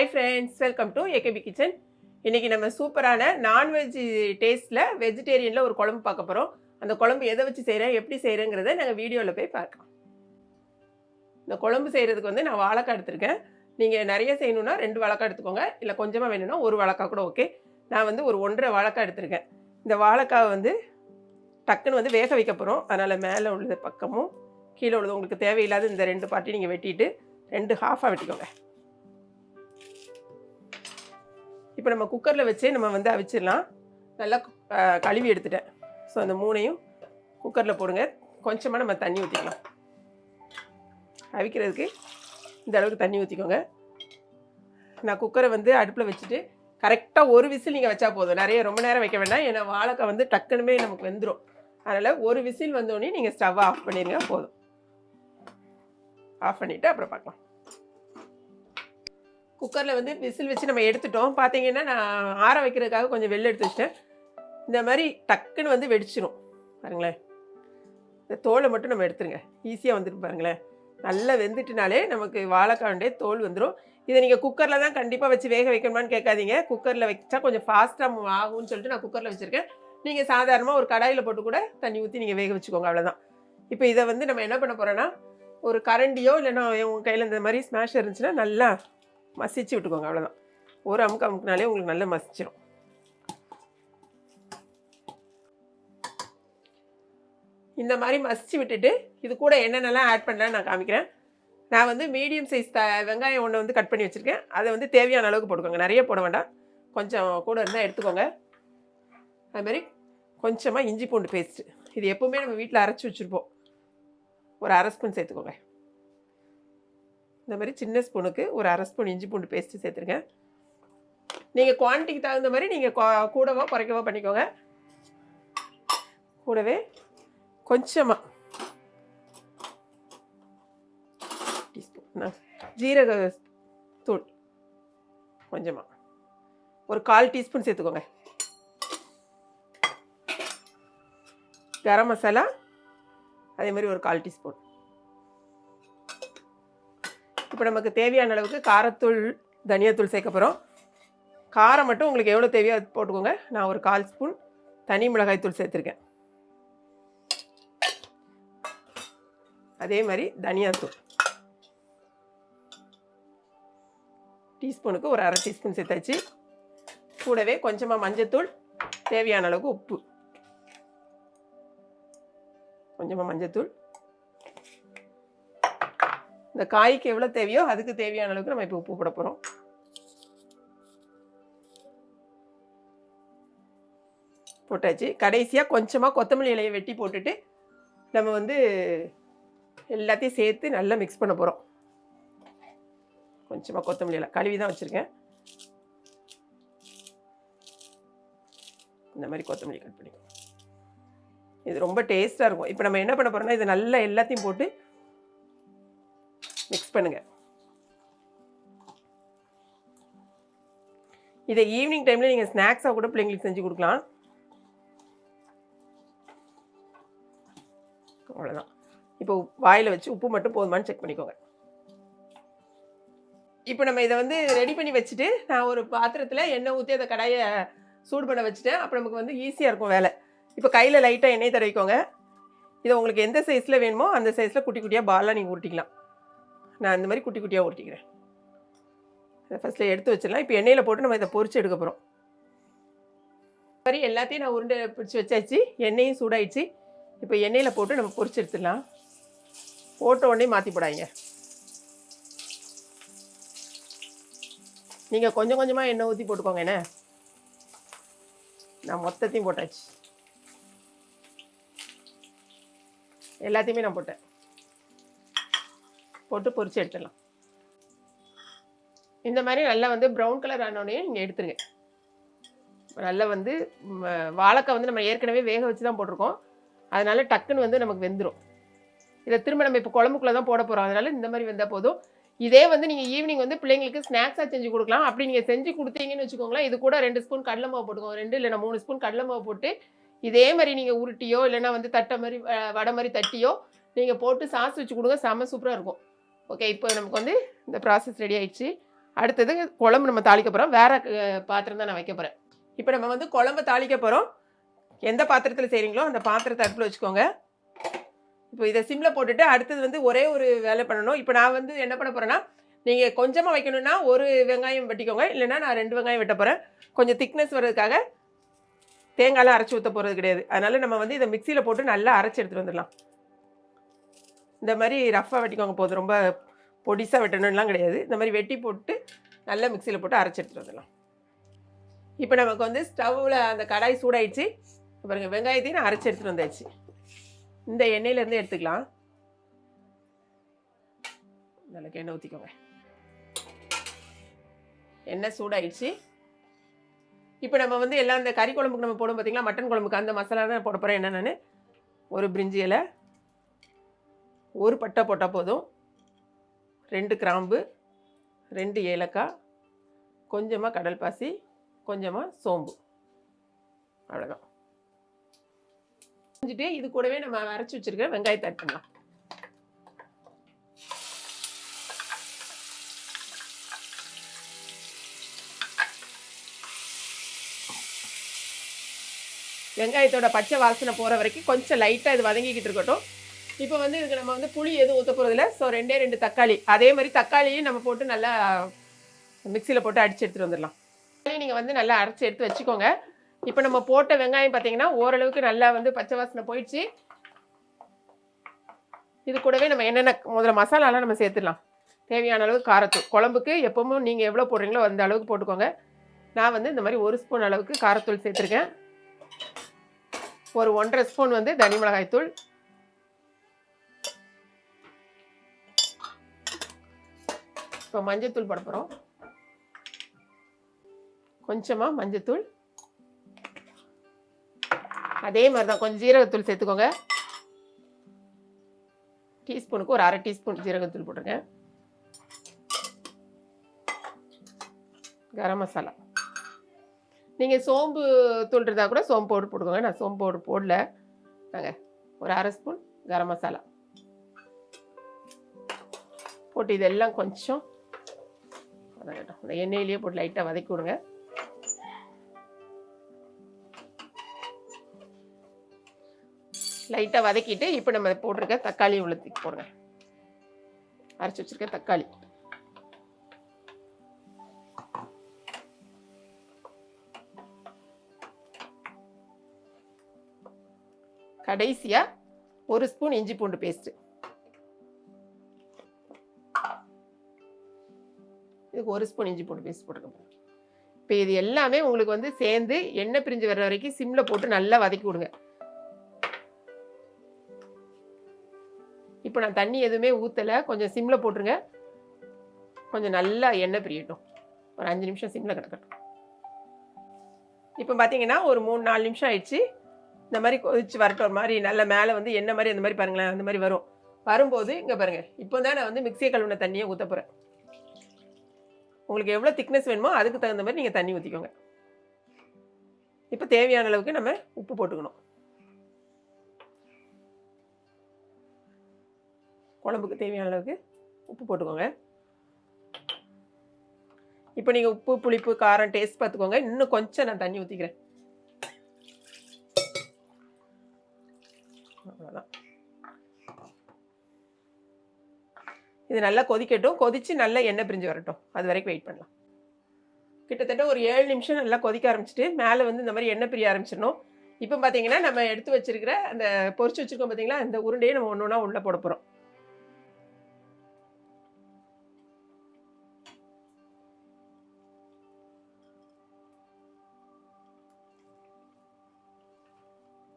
Hi friends welcome to AKP kitchen இன்றைக்கி நம்ம சூப்பரான நான்வெஜ் டேஸ்ட்டில் வெஜிடேரியனில் ஒரு குழம்பு பார்க்க போகிறோம் அந்த குழம்பு எதை வச்சு செய்கிறேன் எப்படி செய்கிறேங்கிறத நாங்கள் வீடியோவில் போய் பார்க்கலாம். இந்த குழம்பு செய்கிறதுக்கு வந்து நான் வாழைக்காய் எடுத்திருக்கேன். நீங்கள் நிறைய செய்யணுன்னா ரெண்டு வாழைக்காய் எடுத்துக்கோங்க. இல்லை கொஞ்சமாக வேணும்னா ஒரு வாழைக்காய் கூட ஓகே நான் வந்து ஒரு ஒன்றரை வாழைக்காய் எடுத்திருக்கேன். இந்த வாழைக்காய் வந்து டக்குன்னு வந்து வேக வைக்க போகிறோம் அதனால் மேலே உள்ளது பக்கமும் கீழே உள்ளது உங்களுக்கு தேவையில்லாத இந்த ரெண்டு பாட்டி நீங்கள் வெட்டிட்டு ரெண்டு ஹாஃபாக வெட்டிக்கோங்க. இப்போ நம்ம குக்கரில் வச்சே நம்ம வந்து அவிச்சிடலாம். நல்லா கழுவி எடுத்துட்டேன். ஸோ அந்த மூணையும் குக்கரில் போடுங்க. கொஞ்சமாக நம்ம தண்ணி ஊற்றிக்கலாம் அவிக்கிறதுக்கு இந்த அளவுக்கு தண்ணி ஊற்றிக்கோங்க நான் குக்கரை வந்து அடுப்பில் வச்சுட்டு கரெக்டாக ஒரு விசில் நீங்கள் வச்சா போதும். நிறைய ரொம்ப நேரம் வைக்க வேண்டாம். ஏன்னா வாழைக்காய் வந்து டக்குனுமே நமக்கு வெந்துடும் அதனால் ஒரு விசில் வந்தோடனே நீங்கள் ஸ்டவ்வை ஆஃப் பண்ணிடுங்க போதும். ஆஃப் பண்ணிவிட்டு அப்புறம் பார்க்கலாம். குக்கரில் வந்து விசில் வச்சு நம்ம எடுத்துட்டோம். பார்த்தீங்கன்னா நான் ஆற வைக்கிறதுக்காக கொஞ்சம் வெளில எடுத்து வச்சிட்டேன். இந்த மாதிரி டக்குன்னு வந்து வெடிச்சிடும் பாருங்களேன். இந்த தோலை மட்டும் நம்ம எடுத்துருங்க. ஈஸியாக வந்துட்டு பாருங்களேன். நல்லா வெந்துட்டுனாலே நமக்கு வாழைக்காண்டே தோல் வந்துடும் இதை நீங்கள் குக்கரில் தான் கண்டிப்பாக வச்சு வேக வைக்கணுமான்னு கேட்காதீங்க. குக்கரில் வச்சா கொஞ்சம் ஃபாஸ்ட்டாக ஆகும்னு சொல்லிட்டு நான் குக்கரில் வச்சுருக்கேன். நீங்கள் சாதாரணமாக ஒரு கடாயில் போட்டு கூட தண்ணி ஊற்றி நீங்கள் வேக வச்சுக்கோங்க. அவ்வளோதான் இப்போ இதை வந்து நம்ம என்ன பண்ண போகிறோன்னா ஒரு கரண்டியோ இல்லைன்னா உங்கள் கையில் இந்த மாதிரி ஸ்மாஷ் இருந்துச்சுன்னா நல்லா மசிச்சு விட்டுக்கோங்க அவ்வளோதான் ஒரு அமுக்கு அமுக்குனாலே உங்களுக்கு நல்லா மசிச்சிடும் இந்த மாதிரி மசிச்சு விட்டுட்டு இது கூட என்னென்னலாம் ஆட் பண்ணலான்னு நான் காமிக்கிறேன். நான் வந்து மீடியம் சைஸ் த வெங்காயம் ஒன்று வந்து கட் பண்ணி வச்சுருக்கேன். அதை வந்து தேவையான அளவுக்கு போட்டுக்கோங்க. நிறைய போட வேண்டாம். கொஞ்சம் கூட இருந்தால் எடுத்துக்கோங்க. அதுமாரி கொஞ்சமாக இஞ்சி பூண்டு பேஸ்ட்டு இது எப்போவுமே நம்ம வீட்டில் அரைச்சி வச்சுருப்போம். ஒரு அரை ஸ்பூன் சேர்த்துக்கோங்க. இந்த மாதிரி சின்ன ஸ்பூனுக்கு ஒரு அரை ஸ்பூன் இஞ்சி பூண்டு பேஸ்ட்டு சேர்த்துருங்க. நீங்கள் குவான்டிட்டிக்கு தகுந்த மாதிரி நீங்கள் கூடவோ குறைக்கவோ பண்ணிக்கோங்க. கூடவே கொஞ்சமாக டீஸ்பூன் ஜீரக தூள் கொஞ்சமாக ஒரு கால் டீஸ்பூன் சேர்த்துக்கோங்க. கரம் மசாலா அதே மாதிரி ஒரு கால் டீஸ்பூன். இப்போ நமக்கு தேவையான அளவுக்கு காரத்தூள் தனியாத்தூள் சேர்க்க போகிறோம் காரம் மட்டும் உங்களுக்கு எவ்வளோ தேவையோ அது போட்டுக்கோங்க. நான் ஒரு கால் ஸ்பூன் தனி மிளகாய் தூள் சேர்த்துருக்கேன். அதே மாதிரி தனியாத்தூள். டீஸ்பூனுக்கு ஒரு அரை டீஸ்பூன் சேர்த்தாச்சு. கூடவே கொஞ்சமாக மஞ்சத்தூள் தேவையான அளவுக்கு உப்பு. கொஞ்சமாக மஞ்சத்தூள். இந்த காய்க்கு எவ்வளோ தேவையோ அதுக்கு தேவையான அளவுக்கு நம்ம இப்போ உப்பு போட போகிறோம் போட்டாச்சு. கடைசியாக கொஞ்சமாக கொத்தமல்லி இலையை வெட்டி போட்டுட்டு நம்ம வந்து எல்லாத்தையும் சேர்த்து நல்லா மிக்ஸ் பண்ண போகிறோம் கொஞ்சமாக கொத்தமல்லி இலை. கழுவி தான் வச்சுருக்கேன். இந்த மாதிரி கொத்தமல்லி கட் பண்ணிக்கோ இது ரொம்ப டேஸ்ட்டாக இருக்கும். இப்போ நம்ம என்ன பண்ண போகிறோம்னா இது நல்லா எல்லாத்தையும் போட்டு மிக்ஸ் பண்ணுங்க. இதை ஈவினிங் டைமில் நீங்கள் ஸ்நாக்ஸாக கூட பிள்ளைங்களுக்கு செஞ்சு கொடுக்கலாம். அவ்வளோதான் இப்போ வாயில் வச்சு உப்பு மட்டும் போதுமான்னு செக் பண்ணிக்கோங்க. இப்போ நம்ம இதை வந்து ரெடி பண்ணி வச்சுட்டு நான் ஒரு பாத்திரத்தில் எண்ணெய் ஊற்றி அந்த கடாயை சூடு பண்ண வச்சுட்டேன். அப்போ நமக்கு வந்து ஈஸியாக இருக்கும் வேலை. இப்போ கையில் லைட்டாக எண்ணெய் தடவிக்கோங்க. இதை உங்களுக்கு எந்த சைஸில் வேணுமோ அந்த சைஸில் குட்டி குட்டியாக பாலாக நீங்கள் உருட்டிக்கலாம். நான் இந்த மாதிரி குட்டி குட்டியாக உருட்டிக்கிறேன். அதை ஃபஸ்ட்டில் எடுத்து வச்சிடலாம். இப்போ எண்ணெயில் போட்டு நம்ம இதை பொறிச்சு எடுக்க போகிறோம் மாதிரி எல்லாத்தையும் நான் உருண்டை பிடிச்சி வச்சாச்சு. எண்ணெயும் சூடாயிடுச்சு. இப்போ எண்ணெயில் போட்டு நம்ம பொரிச்சு எடுத்துடலாம். போட்ட உடனே மாற்றி போடாதீங்க. நீங்கள் கொஞ்சம் கொஞ்சமாக எண்ணெய் ஊற்றி போட்டுக்கோங்க என்ன? நான் மொத்தத்தையும் போட்டாச்சு. எல்லாத்தையுமே நான் போட்டேன். போட்டு பொறிச்சு எடுத்துடலாம். இந்த மாதிரி நல்லா வந்து ப்ரௌன் கலர் ஆனோடனே நீங்கள் எடுத்துருங்க. நல்லா வந்து வாழைக்காய் வந்து நம்ம ஏற்கனவே வேக வச்சு தான் போட்டிருக்கோம். அதனால டக்குன்னு வந்து நமக்கு வெந்துடும் இதை திரும்ப நம்ம இப்போ குழம்புக்குள்ளே தான் போட போகிறோம் அதனால இந்த மாதிரி வந்தால் போதும். இதே வந்து நீங்கள் ஈவினிங் வந்து பிள்ளைங்களுக்கு ஸ்நாக்ஸாக செஞ்சு கொடுக்கலாம். அப்படி நீங்கள் செஞ்சு கொடுத்தீங்கன்னு வச்சுக்கோங்களேன் இது கூட ரெண்டு ஸ்பூன் கடலை மாவு போட்டுக்கோங்க. ரெண்டு இல்லைன்னா மூணு ஸ்பூன் கடலை மாவு போட்டு இதே மாதிரி நீங்கள் உருட்டியோ இல்லைன்னா வந்து தட்டை மாதிரி வடை மாதிரி தட்டியோ நீங்கள் போட்டு சாஸ் வச்சு கொடுங்க. செம சூப்பராக இருக்கும். ஓகே இப்போ நமக்கு வந்து இந்த ப்ராசஸ் ரெடி ஆயிடுச்சு. அடுத்தது குழம்பு நம்ம தாளிக்க போகிறோம் வேற பாத்திரம் தான் நான் வைக்க போகிறேன் இப்போ நம்ம வந்து குழம்பு தாளிக்க போகிறோம் எந்த பாத்திரத்தில் செய்கிறீங்களோ அந்த பாத்திரத்தை அடுப்பில் வச்சுக்கோங்க. இப்போ இதை சிம்மில் போட்டுட்டு அடுத்தது வந்து ஒரே ஒரு வேலை பண்ணணும். இப்போ நான் வந்து என்ன பண்ண போகிறேன்னா நீங்கள் கொஞ்சமாக வைக்கணும்னா ஒரு வெங்காயம் வெட்டிக்கோங்க. இல்லைன்னா நான் ரெண்டு வெங்காயம் வெட்ட போகிறேன் கொஞ்சம் திக்னஸ் வர்றதுக்காக தேங்காயெலாம் அரைச்சி ஊற்ற போகிறது கிடையாது. அதனால் நம்ம வந்து இதை மிக்சியில் போட்டு நல்லா அரைச்சி எடுத்துகிட்டு வந்துடலாம். இந்த மாதிரி ரஃப்பாக வெட்டிக்கோங்க. போதும் ரொம்ப பொடிசாக வெட்டணும்லாம் கிடையாது. இந்த மாதிரி வெட்டி போட்டு நல்லா மிக்சியில் போட்டு அரைச்சி எடுத்துகிட்டு வந்துடலாம் இப்போ நமக்கு வந்து ஸ்டவ்வில் அந்த கடாய் சூடாயிடுச்சு. பாருங்க வெங்காயத்தையும் நான் அரைச்சி எடுத்துகிட்டு வந்தாச்சு. இந்த எண்ணெயிலேருந்து எடுத்துக்கலாம். நல்லா எண்ணெய் ஊற்றிக்கோங்க எண்ணெய் சூடாயிடுச்சு. இப்போ நம்ம வந்து எல்லாம் இந்த கறி குழம்புக்கு நம்ம போடும் பார்த்தீங்களா மட்டன் குழம்புக்கு அந்த மசாலா தான் போட போகிறேன் என்ன நான் ஒரு பிரிஞ்சி இலை ஒரு பட்டை போட்டால் போதும். ரெண்டு கிராம்பு ரெண்டு ஏலக்காய் கொஞ்சமாக கடல் பாசி கொஞ்சமாக சோம்பு. அவ்வளோதான் செஞ்சுட்டு இது கூடவே நம்ம அரைச்சி வச்சிருக்க வெங்காயத்தை ஆட் பண்ணலாம். வெங்காயத்தோட பச்சை வாசனை போகிற வரைக்கும் கொஞ்சம் லைட்டாக இது வதங்கிக்கிட்டு இருக்கட்டும். இப்போ வந்து இதுக்கு நம்ம வந்து புளி எதுவும் ஊற்ற போகிறதில்ல ஸோ ரெண்டே ரெண்டு தக்காளி. அதே மாதிரி தக்காளியும் நம்ம போட்டு நல்லா மிக்சியில் போட்டு அடித்து எடுத்துகிட்டு வந்துடலாம். தக்காளி நீங்கள் வந்து நல்லா அரைச்சி எடுத்து வச்சுக்கோங்க. இப்போ நம்ம போட்ட வெங்காயம் பார்த்தீங்கன்னா ஓரளவுக்கு நல்லா வந்து பச்சை வாசனை போயிடுச்சு. இது கூடவே நம்ம என்னென்ன முதல்ல மசாலாலாம் நம்ம சேர்த்துடலாம். தேவையான அளவு காரத்தூள். குழம்புக்கு எப்பவும் நீங்கள் எவ்வளோ போடுறீங்களோ அந்த அளவுக்கு போட்டுக்கோங்க. நான் வந்து இந்த மாதிரி ஒரு ஸ்பூன் அளவுக்கு காரத்தூள் சேர்த்துருக்கேன். ஒரு ஒன்றரை ஸ்பூன் வந்து தனி மிளகாய் தூள் இப்போ மஞ்சத்தூள் போட போகிறோம் கொஞ்சமாக மஞ்சத்தூள். அதே மாதிரி தான் கொஞ்சம் ஜீரகத்தூள் சேர்த்துக்கோங்க. டீஸ்பூனுக்கு ஒரு அரை டீஸ்பூன் ஜீரகத்தூள் போட்டுருங்க கரம் மசாலா. நீங்கள் சோம்பு தூள் இருந்தால் கூட சோம்பு பவுடர் போட்டுக்கோங்க. நான் சோம்பு பவுடர் போடல. நாங்கள் ஒரு அரை ஸ்பூன் கரம் மசாலா. போட்டு இதெல்லாம் கொஞ்சம் வதங்கட்டும் இந்த எண்ணெயிலேயே போட்டு லைட்டாக வதக்கி விடுங்க லைட்டாக வதக்கிட்டு இப்போ நம்ம போட்டிருக்க தக்காளி உள்ளத்துக்கு போடுங்க. அரைச்சி வச்சுருக்க தக்காளி. கடைசியாக ஒரு ஸ்பூன் இஞ்சி பூண்டு பேஸ்ட்டு. இதுக்கு ஒரு ஸ்பூன் இஞ்சி போட்டு பேஸ்ட் போட்டுக்கோங்க இப்போ இது எல்லாமே உங்களுக்கு வந்து சேர்ந்து எண்ணெய் பிரிஞ்சு வர்ற வரைக்கும் சிம்மில் போட்டு நல்லா வதக்கி விடுங்க. இப்போ நான் தண்ணி எதுவுமே ஊற்றலை கொஞ்சம் சிம்மில் போட்டுருங்க. கொஞ்சம் நல்லா எண்ணெய் பிரியட்டும். ஒரு அஞ்சு நிமிஷம் சிம்மில் கிடக்கட்டும். இப்போ பார்த்தீங்கன்னா ஒரு மூணு நாலு நிமிஷம் ஆயிடுச்சு. இந்த மாதிரி கொதிச்சு வரட்டும் ஒரு மாதிரி நல்ல மேலே வந்து எண்ணெய் மாதிரி அந்த மாதிரி பாருங்களேன் அந்த மாதிரி வரும். வரும்போது இங்கே பாருங்கள் இப்போ தான் நான் வந்து மிக்சியை கழுவின தண்ணியை ஊற்ற போகிறேன் உங்களுக்கு எவ்வளோ திக்னஸ் வேணுமோ அதுக்கு தகுந்த மாதிரி நீங்கள் தண்ணி ஊற்றிக்கோங்க இப்போ தேவையான அளவுக்கு நம்ம உப்பு போட்டுக்கணும். குழம்புக்கு தேவையான அளவுக்கு உப்பு போட்டுக்கோங்க. இப்போ நீங்கள் உப்பு புளிப்பு காரம் டேஸ்ட் பார்த்துக்கோங்க இன்னும் கொஞ்சம் நான் தண்ணி ஊற்றிக்கிறேன் இது நல்லா கொதிக்கட்டும். கொதித்து நல்லா எண்ணெய் பிரிஞ்சு வரட்டும். அது வரைக்கும் வெயிட் பண்ணலாம். கிட்டத்தட்ட ஒரு ஏழு நிமிஷம் நல்லா கொதிக்க ஆரம்பிச்சிட்டு மேலே வந்து இந்த மாதிரி எண்ணெய் பிரிய ஆரம்பிச்சிடணும். இப்போ பார்த்தீங்கன்னா நம்ம எடுத்து வச்சிருக்கிற அந்த பொரிச்சு வச்சுருக்கோம் பார்த்தீங்களா அந்த உருண்டையை நம்ம ஒன்று ஒன்றா உள்ளே போட போகிறோம்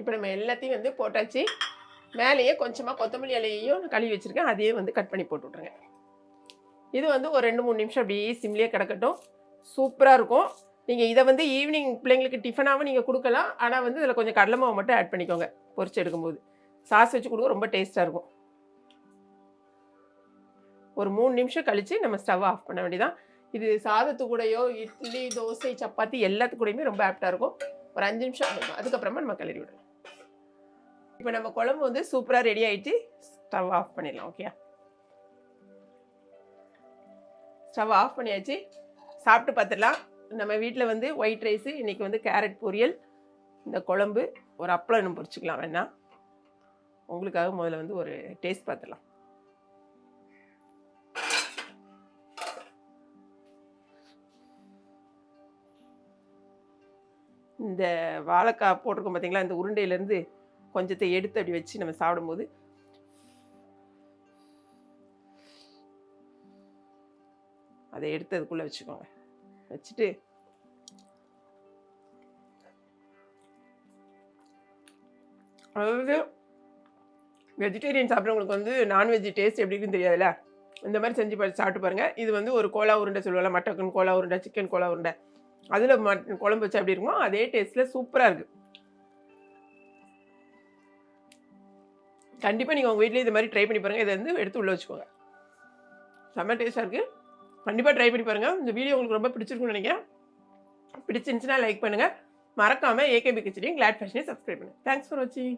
இப்போ நம்ம எல்லாத்தையும் வந்து போட்டாச்சு. மேலேயே கொஞ்சமாக கொத்தமல்லி இலையையும் கழுவி வச்சுருக்கேன். அதையும் வந்து கட் பண்ணி போட்டு விட்ருங்க இது வந்து ஒரு ரெண்டு மூணு நிமிஷம் அப்படியே சிம்லேயே கிடக்கட்டும். சூப்பராக இருக்கும். நீங்கள் இதை வந்து ஈவினிங் பிள்ளைங்களுக்கு டிஃபனாகவும் நீங்கள் கொடுக்கலாம். ஆனால் வந்து இதில் கொஞ்சம் கடலை மாவு மட்டும் ஆட் பண்ணிக்கோங்க பொரிச்சு எடுக்கும்போது. சாஸ் வச்சு கொடுக்க ரொம்ப டேஸ்ட்டாக இருக்கும். ஒரு மூணு நிமிஷம் கழித்து நம்ம ஸ்டவ் ஆஃப் பண்ண வேண்டியதான் இது சாதத்து கூடயோ இட்லி தோசை சப்பாத்தி எல்லாத்து கூடயுமே ரொம்ப ஆப்டாக இருக்கும். ஒரு அஞ்சு நிமிஷம் ஆகும். அதுக்கப்புறமா நம்ம கிளறி விடலாம். இப்போ நம்ம குழம்பு வந்து சூப்பராக ரெடி ஆகிட்டு ஸ்டவ் ஆஃப் பண்ணிடலாம் ஓகே ஸ்டவ் ஆஃப் பண்ணியாச்சு. சாப்பிட்டு பார்த்துடலாம். நம்ம வீட்டில் வந்து ஒயிட் ரைஸு இன்றைக்கி வந்து கேரட் பொரியல் இந்த குழம்பு ஒரு அப்பளம் இன்னும் பொரிச்சிக்கலாம் வேணா. உங்களுக்காக முதல்ல வந்து ஒரு டேஸ்ட் பார்த்துடலாம். இந்த வாழைக்காய் போட்டிருக்கோம் பார்த்தீங்களா இந்த உருண்டையிலேருந்து கொஞ்சத்தை எடுத்து அப்படி வச்சு நம்ம சாப்பிடும்போது அதை எடுத்து அதுக்குள்ளே வச்சுக்கோங்க. வச்சுட்டு அதாவது வெஜிடேரியன் சாப்பிட்றவங்களுக்கு வந்து நான்வெஜ் டேஸ்ட் எப்படி இருக்குன்னு தெரியாதுல்ல? இந்த மாதிரி செஞ்சு சாப்பிட்டு பாருங்கள் இது வந்து ஒரு கோலா உருண்டை சொல்லுவாங்க. மட்டன் கோலா உருண்டை சிக்கன் கோலா உருண்டை. அதில் மட் குழம்பு வச்சா எப்படி இருக்குமோ அதே டேஸ்ட்டில் சூப்பராக இருக்குது கண்டிப்பாக நீங்கள் உங்கள் வீட்லேயே இது மாதிரி ட்ரை பண்ணி பாருங்கள் இதை வந்து எடுத்து உள்ளே வச்சுக்கோங்க. செம்ம டேஸ்ட்டாக இருக்குது கண்டிப்பாக ட்ரை பண்ணி பாருங்கள் இந்த வீடியோ உங்களுக்கு ரொம்ப பிடிச்சிருக்குன்னு நினைக்கிறேன். பிடிச்சிருந்துச்சுன்னா லைக் பண்ணுங்கள் மறக்காமல் ஏகேபி கிச்சடியும் கிளாட் ஃபேஷனையும் சப்ஸ்கிரைப் பண்ணுங்கள் தேங்க்ஸ் ஃபார் வாட்சிங்